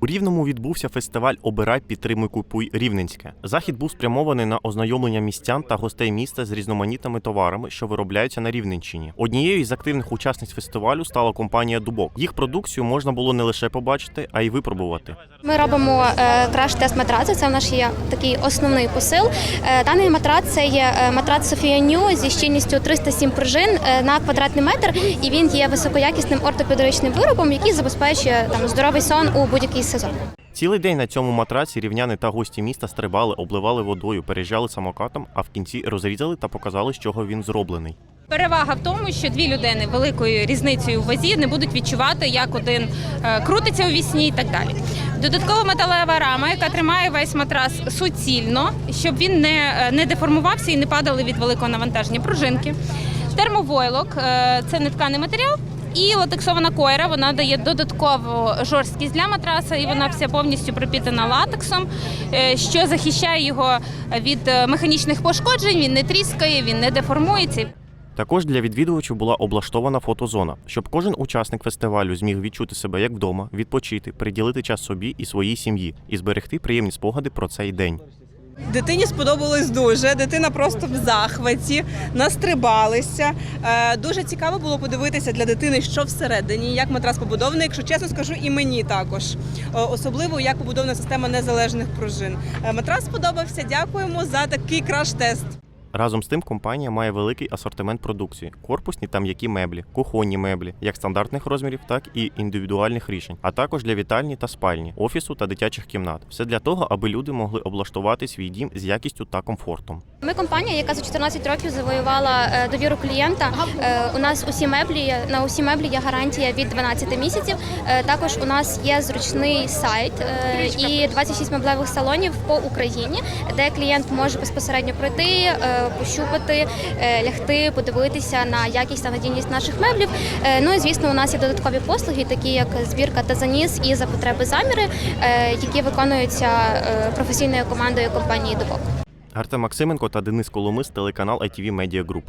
У Рівному відбувся фестиваль Обирай, підтримуй, купуй Рівненське. Захід був спрямований на ознайомлення містян та гостей міста з різноманітними товарами, що виробляються на Рівненщині. Однією із активних учасниць фестивалю стала компанія Дубок. Їх продукцію можна було не лише побачити, а й випробувати. Ми робимо е, краш-тест матрацу. Це в наш є такий основний посил. Е, Даний матрац це є е, матрац Софія Ню зі щільністю 307 пружин е, на квадратний метр, і він є високоякісним ортопедичним виробом, який забезпечує там здоровий сон у будь-який сезон. Цілий день на цьому матраці рівняни та гості міста стрибали, обливали водою, переїжджали самокатом, а в кінці розрізали та показали, з чого він зроблений. Перевага в тому, що дві людини великою різницею у вазі не будуть відчувати, як один е, крутиться у вісні і так далі. Додатково металева рама, яка тримає весь матрас суцільно, щоб він не, е, не деформувався і не падали від великого навантаження пружинки. Термовойлок е, це нетканий матеріал. І латексована койра вона дає додаткову жорсткість для матраса, і вона вся повністю пропітана латексом, е, що захищає його від е, механічних пошкоджень. Він не тріскає, він не деформується. Також для відвідувачів була облаштована фотозона, щоб кожен учасник фестивалю зміг відчути себе як вдома, відпочити, приділити час собі і своїй сім'ї і зберегти приємні спогади про цей день. Дитині сподобалось дуже. Дитина просто в захваті, настрибалися. Е, дуже цікаво було подивитися для дитини, що всередині, як матрас побудований. Якщо чесно скажу, і мені також. Е, особливо як побудована система незалежних пружин. Е, матрас сподобався. Дякуємо за такий краш-тест. Разом з тим, компанія має великий асортимент продукції: корпусні та м'які меблі, кухонні меблі, як стандартних розмірів, так і індивідуальних рішень, а також для вітальні та спальні, офісу та дитячих кімнат. Все для того, аби люди могли облаштувати свій дім з якістю та комфортом. Ми компанія, яка за 14 років завоювала е, довіру клієнта. Е, У нас усі меблі на усі меблі є гарантія від 12 місяців. Е, Також у нас є зручний сайт і 26 меблевих салонів по Україні, де клієнт може безпосередньо пройти, пощупати, е, лягти, подивитися на якість та надійність наших меблів. Е, Ну і звісно, у нас є додаткові послуги, такі як збірка та заніс і за потреби заміри, е, які виконуються професійною командою компанії Дубок. Арта Максименко та Денис Коломис, телеканал ITV Media Group.